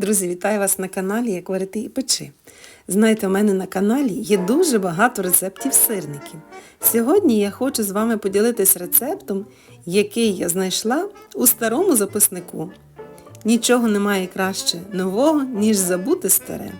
Друзі, вітаю вас на каналі Як варити і печи. Знаєте, у мене на каналі є дуже багато рецептів сирників. Сьогодні я хочу з вами поділитись рецептом, який я знайшла у старому записнику. Нічого немає краще нового, ніж забути старе.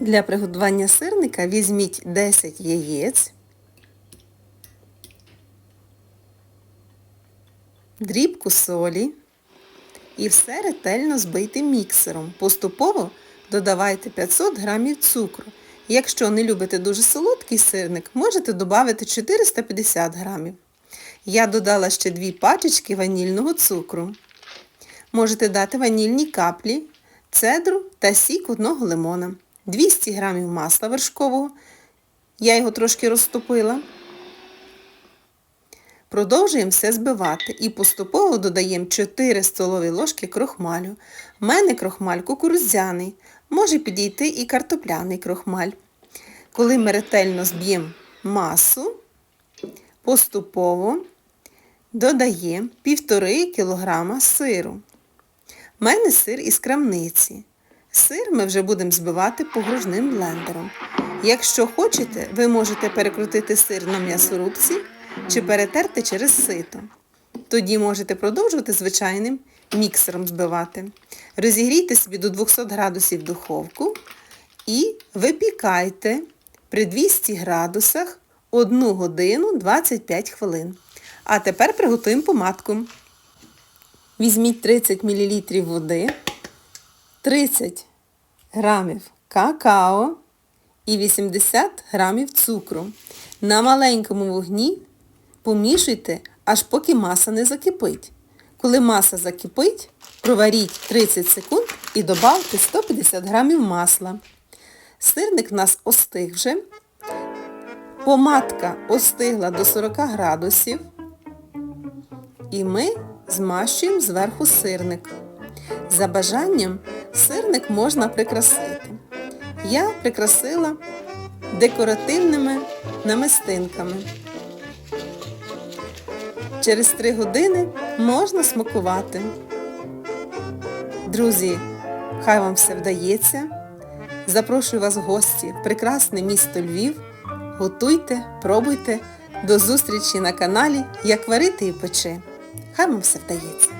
Для приготування сирника візьміть 10 яєць, дрібку солі і все ретельно збийте міксером. Поступово додавайте 500 г цукру. Якщо не любите дуже солодкий сирник, можете додати 450 г. Я додала ще 2 пачечки ванільного цукру. Можете дати ванільні каплі, цедру та сік одного лимона. 200 г масла вершкового. Я його трошки розтопила. Продовжуємо все збивати і поступово додаємо 4 столові ложки крохмалю. У мене крохмаль кукурудзяний, може підійти і картопляний крохмаль. Коли ми ретельно зб'ємо масу, поступово додаємо 1,5 кг сиру. У мене сир із крамниці. Сир ми вже будемо збивати погружним блендером. Якщо хочете, ви можете перекрутити сир на м'ясорубці чи перетерти через сито. Тоді можете продовжувати звичайним міксером збивати. Розігрійте собі до 200 градусів духовку і випікайте при 200 градусах 1 годину 25 хвилин. А тепер приготуємо помадку. Візьміть 30 мл води. 30 грамів какао і 80 грамів цукру. На маленькому вогні помішуйте, аж поки маса не закипить. Коли маса закипить, проваріть 30 секунд і додавте 150 грамів масла. Сирник в нас остиг вже. Помадка остигла до 40 градусів. І ми змащуємо зверху сирник. За бажанням сирник можна прикрасити. Я прикрасила декоративними намистинками. Через 3 години можна смакувати. Друзі, хай вам все вдається. Запрошую вас в гості в прекрасне місто Львів. Готуйте, пробуйте. До зустрічі на каналі Як варити і печи. Хай вам все вдається.